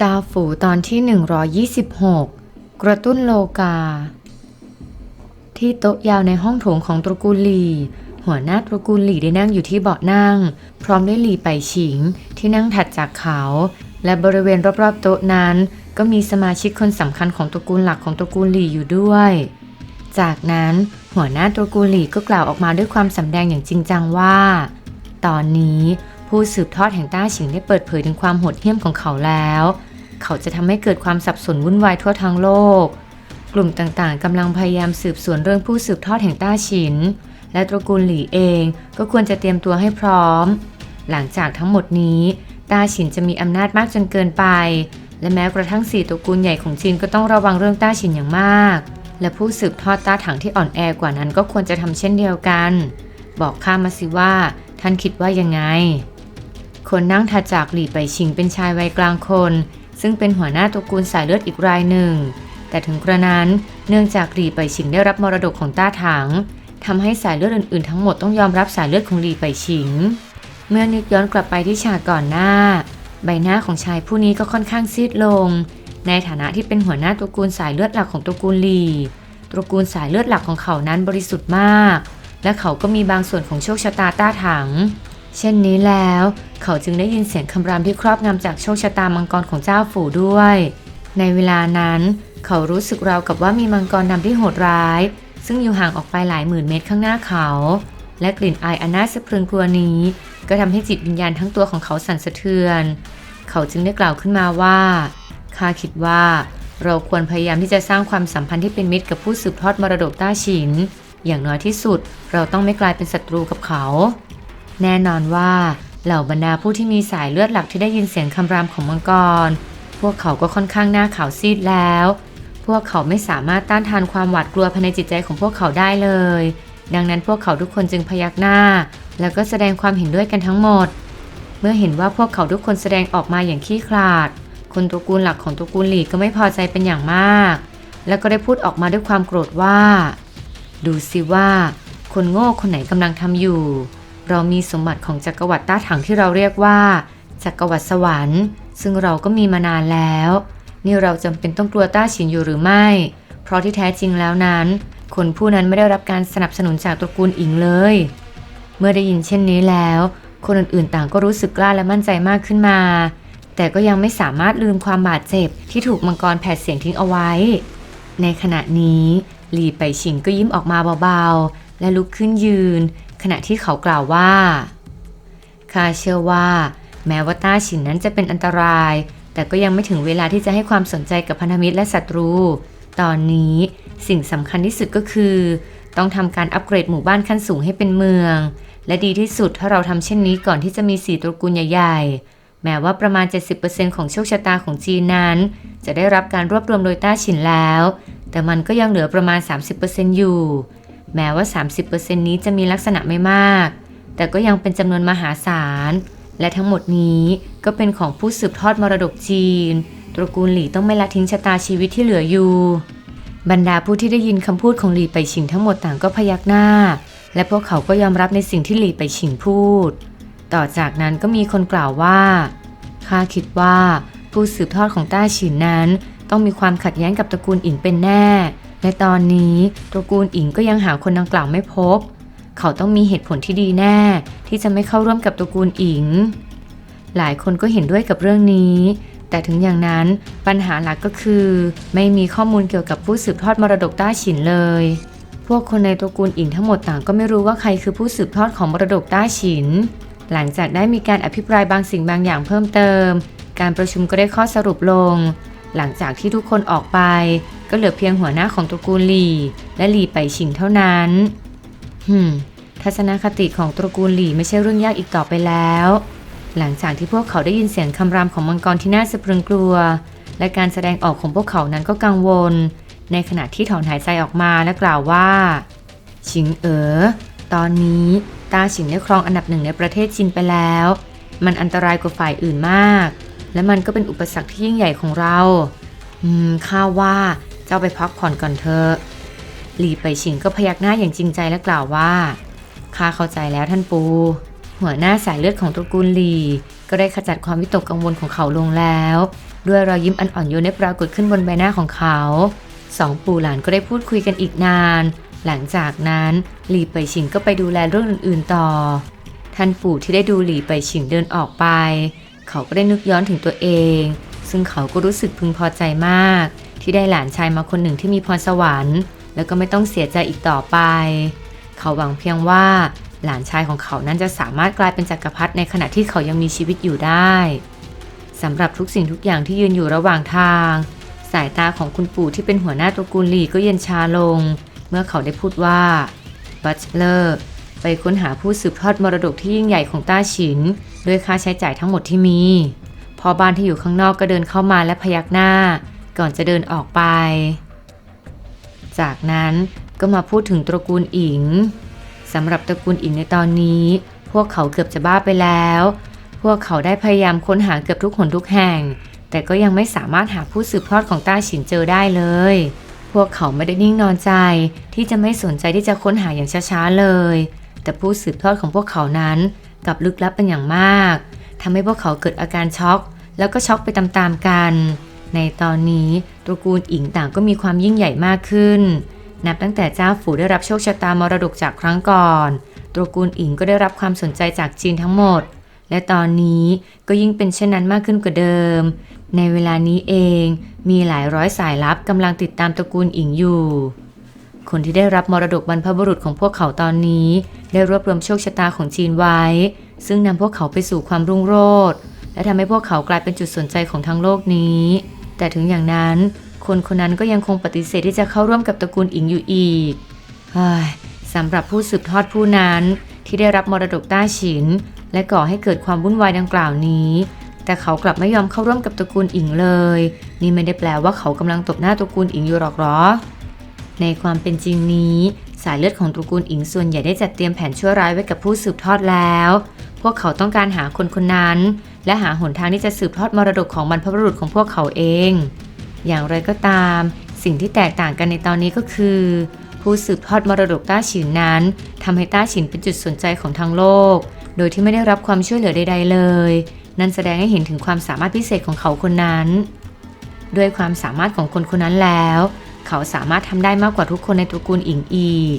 จาฝูตอนที่ 126 กระตุ้นโลกา ที่โต๊ะยาวในห้องโถงของตระกูลหลี หัวหน้าตระกูลหลีได้นั่งอยู่ที่เบาะนั่ง พร้อมด้วยหลีไปฉิง ที่นั่งถัดจากเขา และบริเวณรอบๆโต๊ะนั้น ก็มีสมาชิกคนสำคัญของตระกูลหลักของตระกูลหลีอยู่ด้วย จากนั้นหัวหน้าตระกูลหลีก็กล่าวออกมาด้วยความสำแดงอย่างจริงจังว่า ตอนนี้ผู้สืบทอดแห่งต้าฉิงได้เปิดเผยถึงความโหดเหี้ยมของเขาแล้ว เขาจะทำให้เกิดความสับสนวุ่นวายทั่วทั้งโลก กลุ่มต่างๆกำลังพยายามสืบสวนเรื่องผู้สืบทอดแห่งต้าฉิน และตระกูลหลี่เองก็ควรจะเตรียมตัวให้พร้อม หลังจากทั้งหมดนี้ต้าฉินจะมีอำนาจมากจนเกินไป และแม้กระทั่งสี่ตระกูลใหญ่ของจีนก็ต้องระวังเรื่องต้าฉินอย่างมาก และผู้สืบทอดต้าถังที่อ่อนแอกว่านั้นก็ควรจะทำเช่นเดียวกัน บอกข้ามาสิว่า ท่านคิดว่ายังไงคนนั่งถัดจากหลี่ไปชิงเป็นชายวัยกลางคน ซึ่งเป็นหัวหน้าตระกูลสายเลือดอีกรายหนึ่ง แต่ถึงกระนั้นเนื่องจากหลีไปชิงได้รับมรดกของต้าถังทำให้สายเลือดอื่นๆ ทั้งหมดต้องยอมรับสายเลือดของหลีไปชิง เมื่อนึกย้อนกลับไปที่ฉากก่อนหน้า ใบหน้าของชายผู้นี้ก็ค่อนข้างซีดลง ในฐานะที่เป็นหัวหน้าตระกูลสายเลือดหลักของตระกูลหลีตระกูลสายเลือดหลักของเขานั้นบริสุทธิ์มาก และเขาก็มีบางส่วนของโชคชะตาต้าถัง เช่นนี้แล้ว เขาจึงได้ยินเสียงคำรามที่ครอบงำจากโชคชะตามังกรของเจ้าฝูด้วย ในเวลานั้น เขารู้สึกราวกับว่ามีมังกรดำที่โหดร้าย ซึ่งอยู่ห่างออกไปหลายหมื่นเมตรข้างหน้าเขา และกลิ่นอายอันน่าสะพรึงกลัวนี้ ก็ทำให้จิตวิญญาณทั้งตัวของเขาสั่นสะเทือน เขาจึงได้กล่าวขึ้นมาว่าข้าคิดว่าเราควรพยายามที่จะสร้างความสัมพันธ์ที่เป็นมิตรกับผู้สืบทอดมรดกต้าฉิน อย่างน้อยที่สุด เราต้องไม่กลายเป็นศัตรูกับเขา แน่นอนว่าเหล่าบรรดาผู้ที่มีสายเลือดหลักที่ได้ยินเสียงคำรามของมังกร พวกเขาก็ค่อนข้างหน้าขาวซีดแล้ว พวกเขาไม่สามารถต้านทานความหวาดกลัวภายในจิตใจของพวกเขาได้เลย ดังนั้นพวกเขาทุกคนจึงพยักหน้า แล้วก็แสดงความเห็นด้วยกันทั้งหมด เมื่อเห็นว่าพวกเขาทุกคนแสดงออกมาอย่างขี้ขลาด คนตระกูลหลักของตระกูลหลีก็ไม่พอใจเป็นอย่างมาก แล้วก็ได้พูดออกมาด้วยความโกรธว่า ดูสิว่า คนโง่คนไหนกำลังทำอยู่ เรามีสมบัติของจักรวรรดิต้าถังที่เราเรียกว่า จักรวรรดิสวรรค์ ซึ่งเราก็มีมานานแล้ว นี่เราจำเป็นต้องกลัวต้าฉินอยู่หรือไม่ เพราะที่แท้จริงแล้วนั้น คนผู้นั้นไม่ได้รับการสนับสนุนจากตระกูลอิงเลย เมื่อได้ยินเช่นนี้แล้ว คนอื่นๆต่างก็รู้สึกกล้าและมั่นใจมากขึ้นมา แต่ก็ยังไม่สามารถลืมความบาดเจ็บที่ถูกมังกรแผดเสียงทิ้งเอาไว้ ในขณะนี้หลีไปชิงก็ยิ้มออกมาเบาๆ และลุกขึ้นยืน ณะที่เขากล่าวว่าข้าเชื่อว่า แม้ว่าต้าฉินนั้นจะเป็นอันตราย แต่ก็ยังไม่ถึงเวลาที่จะให้ความสนใจกับพันธมิตรและศัตรู ตอนนี้สิ่งสำคัญที่สุดก็คือ ต้องทำการอัปเกรดหมู่บ้านขั้นสูงให้เป็นเมือง และดีที่สุดถ้าเราทำเช่นนี้ก่อนที่จะมีสีตระกูลใหญ่ๆ แม้ว่าประมาณ 70%ของโชคชะตาของจีนนั้น จะได้รับการรวบรวมโดยต้าฉินแล้ว แต่มันก็ยังเหลือประมาณ 30%อยู่ แม้ว่า 30%นี้จะมีลักษณะไม่มาก แต่ก็ยังเป็นจำนวนมหาศาล และทั้งหมดนี้ก็เป็นของผู้สืบทอดมรดกจีน ตระกูลหลี่ต้องไม่ละทิ้งชะตาชีวิตที่เหลืออยู่ บรรดาผู้ที่ได้ยินคำพูดของหลี่ไปชิงทั้งหมดต่างก็พยักหน้า และพวกเขาก็ยอมรับในสิ่งที่หลี่ไปชิงพูด ต่อจากนั้นก็มีคนกล่าวว่าข้าคิดว่าผู้สืบทอดของต้าฉินนั้น ต้องมีความขัดแย้งกับตระกูลอิงเป็นแน่ และตอนนี้ตระกูลอิงก็ยังหาคนดังกล่าวไม่พบ เขาต้องมีเหตุผลที่ดีแน่ ที่จะไม่เข้าร่วมกับตระกูลอิง หลายคนก็เห็นด้วยกับเรื่องนี้ แต่ถึงอย่างนั้นปัญหาหลักก็คือ ไม่มีข้อมูลเกี่ยวกับผู้สืบทอดมรดกต้าฉินเลย พวกคนในตระกูลอิงทั้งหมดต่างก็ไม่รู้ว่าใครคือผู้สืบทอดของมรดกต้าฉิน หลังจากได้มีการอภิปรายบางสิ่งบางอย่างเพิ่มเติม การประชุมก็ได้ข้อสรุปลง หลังจากที่ทุกคนออกไป ก็เหลือเพียงหัวหน้าของตระกูลหลี่ และหลี่ไปชิงเท่านั้นฮึมทัศนคติของตระกูลหลี่ไม่ใช่เรื่องยากอีกต่อไปแล้ว หลังจากที่พวกเขาได้ยินเสียงคำรามของมังกรที่น่าสะพรึงกลัว และการแสดงออกของพวกเขานั้นก็กังวล ในขณะที่ถอนหายใจออกมาและกล่าวว่า ชิงเอ๋อ ตอนนี้ตาฉิงได้ครองอันดับหนึ่งในประเทศจีนไปแล้ว มันอันตรายกว่าฝ่ายอื่นมาก และมันก็เป็นอุปสรรคที่ยิ่งใหญ่ของเรา อืมข้าว่า เจ้าไปพักผ่อนก่อนเถอะหลีไปชิงก็พยักหน้าอย่างจริงใจและกล่าวว่าข้าเข้าใจแล้วท่านปู หัวหน้าสายเลือดของตระกูลหลีก็ได้ขจัดความวิตกกังวลของเขาลงแล้ว ด้วยรอยยิ้มอันอ่อนโยนได้ปรากฏขึ้นบนใบหน้าของเขาสองปู่หลานก็ได้พูดคุยกันอีกนาน หลังจากนั้นหลีไปฉิงก็ไปดูแลเรื่องอื่นๆต่อ ท่านปู่ที่ได้ดูหลีไปฉิงเดินออกไป เขาก็ได้นึกย้อนถึงตัวเอง ซึ่งเขาก็รู้สึกพึงพอใจมาก ที่ได้หลานชายมาคนหนึ่งที่มีพรสวรรค์ แล้วก็ไม่ต้องเสียใจอีกต่อไป เขาหวังเพียงว่าหลานชายของเขานั้นจะสามารถกลายเป็นจักรพรรดิในขณะที่เขายังมีชีวิตอยู่ได้สำหรับทุกสิ่งทุกอย่างที่ยืนอยู่ระหว่างทาง สายตาของคุณปู่ที่เป็นหัวหน้าตระกูลหลีก็เย็นชาลง เมื่อเขาได้พูดว่าบัตเลอร์ไปค้นหาผู้สืบทอดมรดกที่ยิ่งใหญ่ของต้าฉิน ด้วยค่าใช้จ่ายทั้งหมดที่มี พอบ้านที่อยู่ข้างนอกก็เดินเข้ามาและพยักหน้า ก่อนจะเดินออกไป จากนั้นก็มาพูดถึงตระกูลอิงสำหรับตระกูลอิงในตอนนี้ พวกเขาเกือบจะบ้าไปแล้ว พวกเขาได้พยายามค้นหาเกือบทุกหนทุกแห่ง แต่ก็ยังไม่สามารถหาผู้สืบทอดของต้าฉินเจอได้เลย พวกเขาไม่ได้นิ่งนอนใจที่จะไม่สนใจที่จะค้นหาอย่างช้าๆเลย แต่ผู้สืบทอดของพวกเขานั้นกลับลึกลับเป็นอย่างมาก ทำให้พวกเขาเกิดอาการช็อก แล้วก็ช็อกไปตามๆกัน ในตอนนี้ตระกูลอิงต่างก็มีความยิ่งใหญ่มากขึ้น นับตั้งแต่เจ้าฝูได้รับโชคชะตามรดกจากครั้งก่อนตระกูลอิงก็ได้รับความสนใจจากจีนทั้งหมด และตอนนี้ก็ยิ่งเป็นเช่นนั้นมากขึ้นกว่าเดิม ในเวลานี้เองมีหลายร้อยสายลับกำลังติดตามตระกูลอิงอยู่ คนที่ได้รับมรดกบรรพบุรุษของพวกเขาตอนนี้ ได้รวบรวมโชคชะตาของจีนไว้ ซึ่งนำพวกเขาไปสู่ความรุ่งโรจน์และทำให้พวกเขากลายเป็นจุดสนใจของทั้งโลกนี้ แต่ถึงอย่างนั้น คนคนนั้นก็ยังคงปฏิเสธที่จะเข้าร่วมกับตระกูลอิงอยู่อีกสำหรับผู้สืบทอดผู้นั้นที่ได้รับมรดกต้าฉิน และก่อให้เกิดความวุ่นวายดังกล่าวนี้ แต่เขากลับไม่ยอมเข้าร่วมกับตระกูลอิงเลย นี่ไม่ได้แปลว่าเขากำลังตบหน้าตระกูลอิงอยู่หรอกหรอ ในความเป็นจริงนี้ สายเลือดของตระกูลอิงส่วนใหญ่ได้จัดเตรียมแผนชั่วร้ายไว้กับผู้สืบทอดแล้ว พวกเขาต้องการหาคนคนนั้น และหาหนทางที่จะสืบทอดมรดกของบรรพบุรุษของพวกเขาเอง อย่างไรก็ตาม สิ่งที่แตกต่างกันในตอนนี้ก็คือ ผู้สืบทอดมรดกต้าฉินนั้นทำให้ต้าฉินเป็นจุดสนใจของทั้งโลก โดยที่ไม่ได้รับความช่วยเหลือใด ๆ เลย นั่นแสดงให้เห็นถึงความสามารถพิเศษของเขาคนนั้น ด้วยความสามารถของคนคนนั้นแล้ว เขาสามารถทำได้มากกว่าทุกคนในตระกูลอิงอีก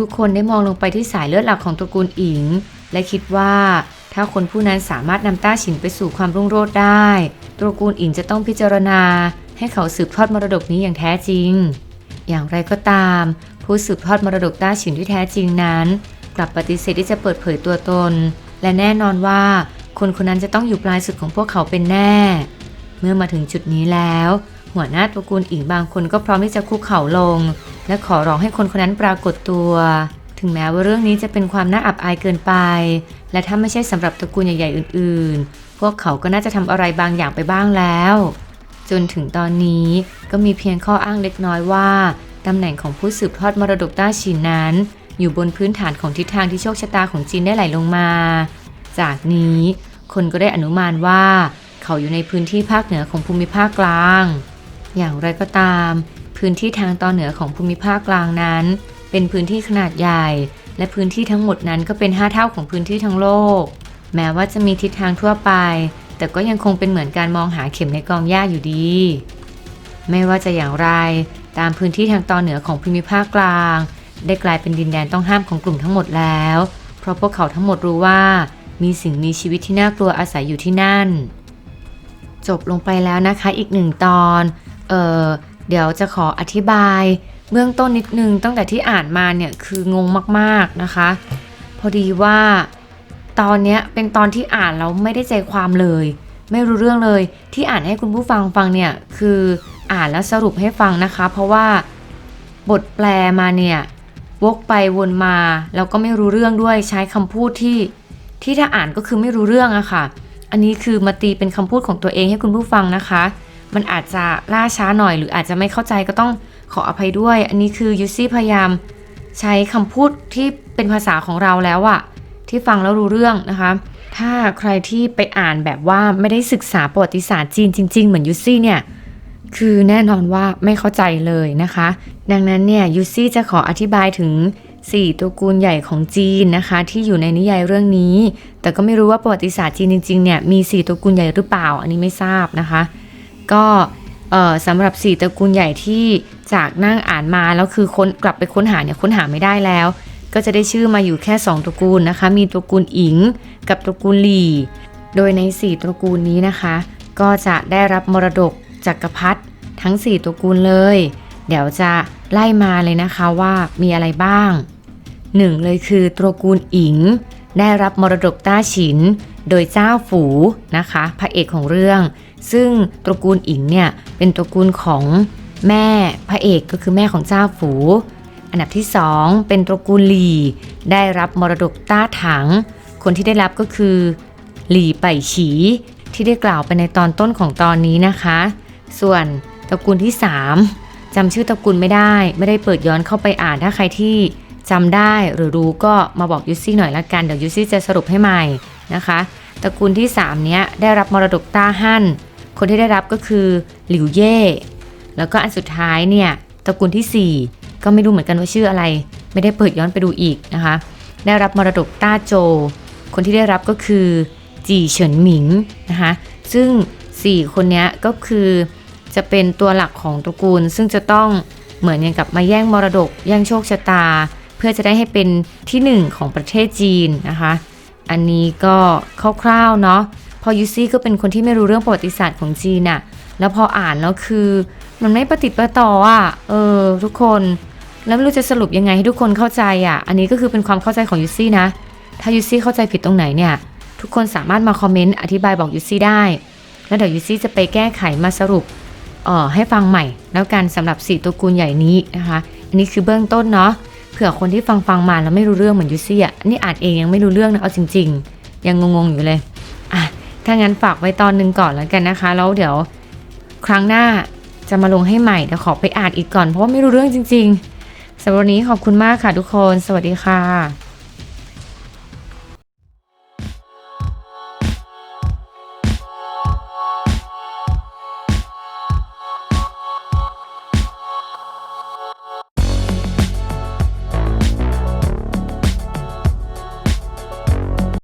ทุกๆ คนได้มองลงไปที่สายเลือดหลักของตระกูลอิง และคิดว่า ถ้าคนผู้นั้นสามารถนำต้าฉินไปสู่ความรุ่งโรจน์ได้ ตระกูลอิงจะต้องพิจารณา ให้เขาสืบทอดมรดกนี้อย่างแท้จริง อย่างไรก็ตาม ผู้สืบทอดมรดกต้าฉินที่แท้จริงนั้น กลับปฏิเสธที่จะเปิดเผยตัวตน และแน่นอนว่า คนคนนั้นจะต้องอยู่ปลายสุดของพวกเขาเป็นแน่ เมื่อมาถึงจุดนี้แล้ว หัวหน้าตระกูลอิงบางคนก็พร้อมที่จะคุกเข่าลง และขอร้องให้คนคนนั้นปรากฏตัว ถึงแม้ว่าเรื่องนี้จะเป็นความน่าอับอายเกินไป และถ้าไม่ใช่สำหรับตระกูลใหญ่ๆอื่น ๆ พวกเขาก็น่าจะทำอะไรบางอย่างไปบ้างแล้ว จนถึงตอนนี้ก็มีเพียงข้ออ้างเล็กน้อยว่าตำแหน่งของผู้สืบทอดมรดกต้าชินนั้น อยู่บนพื้นฐานของทิศทางที่โชคชะตาของจีนได้ไหลลงมา จากนี้คนก็ได้อนุมานว่า เขาอยู่ในพื้นที่ภาคเหนือของภูมิภาคกลาง อย่างไรก็ตาม พื้นที่ทางตอนเหนือของภูมิภาคกลางนั้น เป็นพื้นที่ขนาดใหญ่ และพื้นที่ทั้งหมดนั้นก็เป็น 5 เท่าของพื้นที่ทั้งโลก แม้ว่าจะมีทิศทางทั่วไป แต่ก็ยังคงเป็นเหมือนการมองหาเข็มในกองหญ้าอยู่ดี ไม่ว่าจะอย่างไร ตามพื้นที่ทางตอนเหนือของภูมิภาคกลาง ได้กลายเป็นดินแดนต้องห้ามของกลุ่มทั้งหมดแล้ว เพราะพวกเขาทั้งหมดรู้ว่า มีสิ่งมีชีวิตที่น่ากลัวอาศัยอยู่ที่นั่นจบลงไปแล้วนะคะอีกหนึ่งตอน เออเดี๋ยวจะขออธิบายเบื้องต้นนิดนึงตั้งแต่ที่อ่านมาเนี่ยคืองงมากๆนะคะ พอดีว่าตอนเนี้ยเป็นตอนที่อ่านแล้วไม่ได้ใจความเลย ไม่รู้เรื่องเลยที่อ่านให้คุณผู้ฟังฟังเนี่ยคืออ่านแล้วสรุปให้ฟังนะคะ เพราะว่าบทแปลมาเนี่ยวกไปวนมาแล้วก็ไม่รู้เรื่องด้วยใช้คำพูดที่ที่ถ้าอ่านก็คือไม่รู้เรื่องอะค่ะ อันนี้คือมาตีเป็นคำพูดของตัวเองให้คุณผู้ฟังนะคะ มันอาจจะล่าช้าหน่อยหรืออาจจะไม่เข้าใจก็ต้องขออภัยด้วย อันนี้คือยูซี่พยายามใช้คำพูดที่เป็นภาษาของเราแล้วอะที่ฟังแล้วรู้เรื่องนะคะ ถ้าใครที่ไปอ่านแบบว่าไม่ได้ศึกษาประวัติศาสตร์จีนจริง ๆ เหมือนยูซี่เนี่ยคือแน่นอนว่าไม่เข้าใจเลยนะคะ ดังนั้นเนี่ยยูซี่จะขออธิบายถึง 4 ตัวกูลใหญ่ของจีนนะคะ ที่อยู่ในนิยายเรื่องนี้ แต่ก็ไม่รู้ว่าประวัติศาสตร์จีนจริงๆเนี่ยมี 4 ตัวกูลใหญ่หรือเปล่า อันนี้ไม่ทราบนะคะ ก็สำหรับสี่ตระกูลใหญ่ที่จากนั่งอ่านมาแล้วคือค้นกลับไปค้นหาเนี่ยค้นหาไม่ได้แล้ว ก็จะได้ชื่อมาอยู่แค่ 2ตระกูลนะคะ มีตระกูลอิง กับตระกูลหลี่ โดยใน 4ตระกูลนี้นะคะ ก็จะได้รับมรดกจักรพรรดิทั้ง 4ตระกูลเลย เดี๋ยวจะไล่มาเลยนะคะว่ามีอะไรบ้างหนึ่งเลยคือตระกูลอิง ได้รับมรดกต้าฉิน โดยเจ้าฝูนะคะพระเอกของเรื่อง ซึ่งตระกูลอิงเนี่ยเป็นตระกูลของแม่พระเอกก็คือแม่ของเจ้าฝู อันดับที่ 2 เป็นตระกูลหลี่ได้รับมรดกต้าถัง คนที่ได้รับก็คือหลี่ไปฉี ที่ได้กล่าวไปในตอนต้นของตอนนี้นะคะ ส่วนตระกูลที่ 3จำชื่อตระกูลไม่ได้ ไม่ได้เปิดย้อนเข้าไปอ่านถ้าใครที่จำได้หรือรู้ก็มาบอกยูซี่หน่อยละกันเดี๋ยวยูซี่จะสรุปให้ใหม่ นะคะตระกูลที่ 3 เนี้ยได้รับมรดกต้าฮั่น คนที่ได้รับก็คือหลิวเย่ แล้วก็อันสุดท้ายเนี่ยตระกูลทีสี่ 4 ก็ไม่รู้เหมือนกันว่าชื่ออะไร ไม่ได้เปิดย้อนไปดูอีกนะคะ ได้รับมรดกต้าโจ คนที่ได้รับก็คือจีเฉินหมิงนะคะซึ่ง 4 คนนี้ก็คือจะเป็นตัวหลักของตระกูล ซึ่งจะต้องเหมือนอย่างกับมาแย่งมรดก แย่งโชคชะตา เพื่อจะได้ให้เป็นที่หนึ่งของประเทศจีนนะคะ อันนี้ก็คร่าวๆเนาะพอยูซี่ก็เป็นคนที่ไม่รู้เรื่องประวัติศาสตร์ของจีนอะแล้วพออ่านแล้วคือ มันไม่ประติดประต่ออะเออ ทุกคนแล้วไม่รู้จะสรุปยังไงให้ทุกคนเข้าใจอะอันนี้ก็คือเป็นความเข้าใจของยูซี่นะ ถ้ายูซี่เข้าใจผิดตรงไหนเนี่ย ทุกคนสามารถมาคอมเมนต์อธิบายบอกยูซี่ได้ แล้วเดี๋ยวยูซี่จะไปแก้ไขมาสรุปเอ่อให้ฟังใหม่ แล้วกันสำหรับสี่ตัวกูลใหญ่นี้นะคะ อันนี้คือเบื้องต้นเนาะ เผื่อคนที่ฟังฟังมาแล้วไม่รู้เรื่องเหมือนยูซี่อะนี่อ่านเองยังไม่รู้เรื่องนะเอาจริง ๆ ยังงงๆอยู่เลยอะถ้างั้นฝากไว้ตอนหนึ่งก่อนแล้วกันนะคะ แล้วเดี๋ยวครั้งหน้าจะมาลงให้ใหม่แต่ขอไปอ่านอีกก่อนเพราะว่าไม่รู้เรื่องจริง ๆสำหรับวันนี้ขอบคุณมากค่ะทุกคน สวัสดีค่ะ